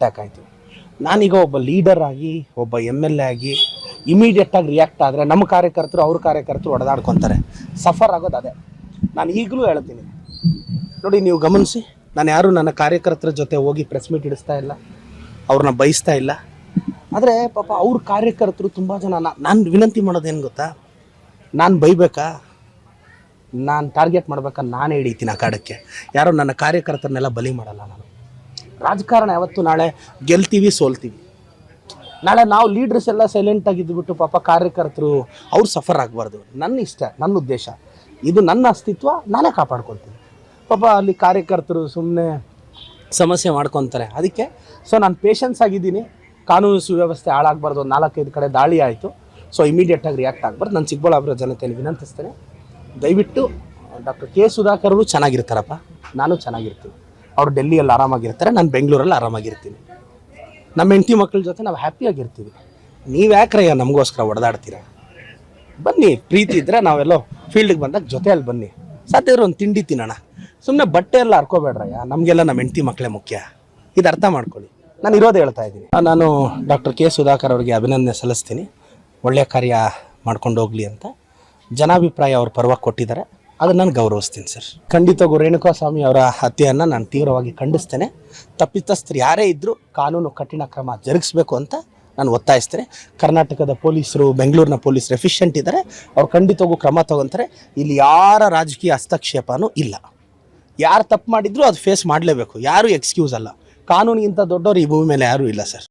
Attack ಆಯಿತು. ನಾನೀಗ ಒಬ್ಬ ಲೀಡರ್ ಆಗಿ, ಒಬ್ಬ ಎಂ ಎಲ್ ಎ ಆಗಿ ಇಮಿಡಿಯೇಟಾಗಿ ರಿಯಾಕ್ಟ್ ಆದರೆ ನಮ್ಮ ಕಾರ್ಯಕರ್ತರು, ಅವ್ರ ಕಾರ್ಯಕರ್ತರು ಹೊಡೆದಾಡ್ಕೊತಾರೆ ಸಫರ್ ಆಗೋದು ಅದೇ. ನಾನು ಈಗಲೂ ಹೇಳ್ತೀನಿ. ನೋಡಿ, ನೀವು ಗಮನಿಸಿ, ನಾನು ಯಾರು ನನ್ನ ಕಾರ್ಯಕರ್ತರ ಜೊತೆ ಹೋಗಿ ಪ್ರೆಸ್ ಮೀಟ್ ಇಡಿಸ್ತಾ ಇಲ್ಲ. ಅವ್ರನ್ನ ಬಯಸ್ತಾ ಇಲ್ಲ. ಆದರೆ ಪಾಪ ಅವ್ರ ಕಾರ್ಯಕರ್ತರು ತುಂಬ ಜನ ನಾನು ವಿನಂತಿ ಮಾಡೋದೇನು ಗೊತ್ತಾ? ನಾನು ಬೈಬೇಕಾ? ನಾನು ಟಾರ್ಗೆಟ್ ಮಾಡ್ಬೇಕಾ? ನಾನೇ ಹಿಡಿತೀನಿ ಆ ಕಾಡಕ್ಕೆ. ಯಾರೋ ನನ್ನ ಕಾರ್ಯಕರ್ತರನ್ನೆಲ್ಲ ಬಲಿ ಮಾಡಲ್ಲ ನಾನು. ರಾಜಕಾರಣ ಯಾವತ್ತು ನಾಳೆ ಗೆಲ್ತೀವಿ, ಸೋಲ್ತೀವಿ. ನಾಳೆ ನಾವು ಲೀಡರ್ಸ್ ಎಲ್ಲ ಸೈಲೆಂಟ್ ಆಗಿದ್ಬಿಟ್ಟು ಪಾಪ ಕಾರ್ಯಕರ್ತರು ಅವ್ರು ಸಫರ್ ಆಗಬಾರ್ದು. ನನ್ನ ಇಷ್ಟ, ನನ್ನ ಉದ್ದೇಶ. ಇದು ನನ್ನ ಅಸ್ತಿತ್ವ, ನಾನೇ ಕಾಪಾಡ್ಕೊಳ್ತೀನಿ. ಪಾಪ ಅಲ್ಲಿ ಕಾರ್ಯಕರ್ತರು ಸುಮ್ಮನೆ ಸಮಸ್ಯೆ ಮಾಡ್ಕೊತಾರೆ. ಅದಕ್ಕೆ ಸೊ ನಾನು ಪೇಷನ್ಸ್ ಆಗಿದ್ದೀನಿ. ಕಾನೂನು ಸುವ್ಯವಸ್ಥೆ ಹಾಳಾಗಬಾರ್ದು. ಒಂದು ನಾಲ್ಕೈದು ಕಡೆ ದಾಳಿ ಆಯಿತು. ಸೊ ಇಮಿಡಿಯೇಟಾಗಿ ರಿಯಾಕ್ಟ್ ಆಗಬಾರ್ದು. ನಾನು ಚಿಕ್ಕಬಳ್ಳಾಪುರ ಜನತೆಯನ್ನು ವಿನಂತಿಸ್ತೇನೆ. ದಯವಿಟ್ಟು ಡಾಕ್ಟರ್ ಕೆ ಸುಧಾಕರ್ ಚೆನ್ನಾಗಿರ್ತಾರಪ್ಪ. ನಾನು ಚೆನ್ನಾಗಿರ್ತೀನಿ. ಅವ್ರು ಡೆಲ್ಲಿಯಲ್ಲಿ ಆರಾಮಾಗಿರ್ತಾರೆ, ನಾನು ಬೆಂಗಳೂರಲ್ಲಿ ಆರಾಮಾಗಿರ್ತೀನಿ. ನಮ್ಮ ಹೆಂಡತಿ ಮಕ್ಕಳ ಜೊತೆ ನಾವು ಹ್ಯಾಪಿಯಾಗಿರ್ತೀವಿ ನೀವು ಯಾಕ್ರಯ್ಯ ನಮಗೋಸ್ಕರ ಒಡೆದಾಡ್ತೀರ ಬನ್ನಿ, ಪ್ರೀತಿ ಇದ್ದರೆ ನಾವೆಲ್ಲೋ ಫೀಲ್ಡಿಗೆ ಬಂದಾಗ ಜೊತೆಯಲ್ಲಿ ಬನ್ನಿ. ಸಾಧ್ಯ ಇದ್ರೆ ಒಂದು ತಿಂಡಿ ತಿನ್ನೋಣ. ಸುಮ್ಮನೆ ಬಟ್ಟೆ ಎಲ್ಲ ಹರ್ಕೋಬೇಡ್ರಯ್ಯ ನಮಗೆಲ್ಲ ನಮ್ಮ ಹೆಂಡತಿ ಮಕ್ಕಳೇ ಮುಖ್ಯ. ಇದು ಅರ್ಥ ಮಾಡ್ಕೊಳ್ಳಿ. ನಾನು ಇರೋದು ಹೇಳ್ತಾ ಇದ್ದೀನಿ. ನಾನು ಡಾಕ್ಟರ್ ಕೆ ಸುಧಾಕರ್ ಅವರಿಗೆ ಅಭಿನಂದನೆ ಸಲ್ಲಿಸ್ತೀನಿ. ಒಳ್ಳೆಯ ಕಾರ್ಯ ಮಾಡ್ಕೊಂಡು ಹೋಗಲಿ ಅಂತ. ಜನಾಭಿಪ್ರಾಯ ಅವ್ರ ಪರವಾಗಿ ಕೊಟ್ಟಿದ್ದಾರೆ. ಅದನ್ನು ನಾನು ಗೌರವಿಸ್ತೀನಿ ಸರ್. ಖಂಡಿತ ರೇಣುಕಾ ಸ್ವಾಮಿ ಅವರ ಹತ್ಯೆಯನ್ನು ನಾನು ತೀವ್ರವಾಗಿ ಖಂಡಿಸ್ತೇನೆ. ತಪ್ಪಿತಸ್ಥರು ಯಾರೇ ಇದ್ದರೂ ಕಾನೂನು ಕಠಿಣ ಕ್ರಮ ಜರುಗಿಸಬೇಕು ಅಂತ ನಾನು ಒತ್ತಾಯಿಸ್ತೇನೆ. ಕರ್ನಾಟಕದ ಪೊಲೀಸರು, ಬೆಂಗಳೂರಿನ ಪೊಲೀಸರು ಎಫಿಷಿಯೆಂಟ್ ಇದ್ದಾರೆ ಅವ್ರು ಖಂಡಿತವಾಗೂ ಕ್ರಮ ತಗೊತಾರೆ. ಇಲ್ಲಿ ಯಾರ ರಾಜಕೀಯ ಹಸ್ತಕ್ಷೇಪನೂ ಇಲ್ಲ. ಯಾರು ತಪ್ಪು ಮಾಡಿದ್ರು ಅದು ಫೇಸ್ ಮಾಡಲೇಬೇಕು. ಯಾರೂ ಎಕ್ಸ್ಕ್ಯೂಸ್ ಅಲ್ಲ. ಕಾನೂನಿಗಿಂತ ದೊಡ್ಡವರು ಈ ಭೂಮಿ ಮೇಲೆ ಯಾರೂ ಇಲ್ಲ ಸರ್.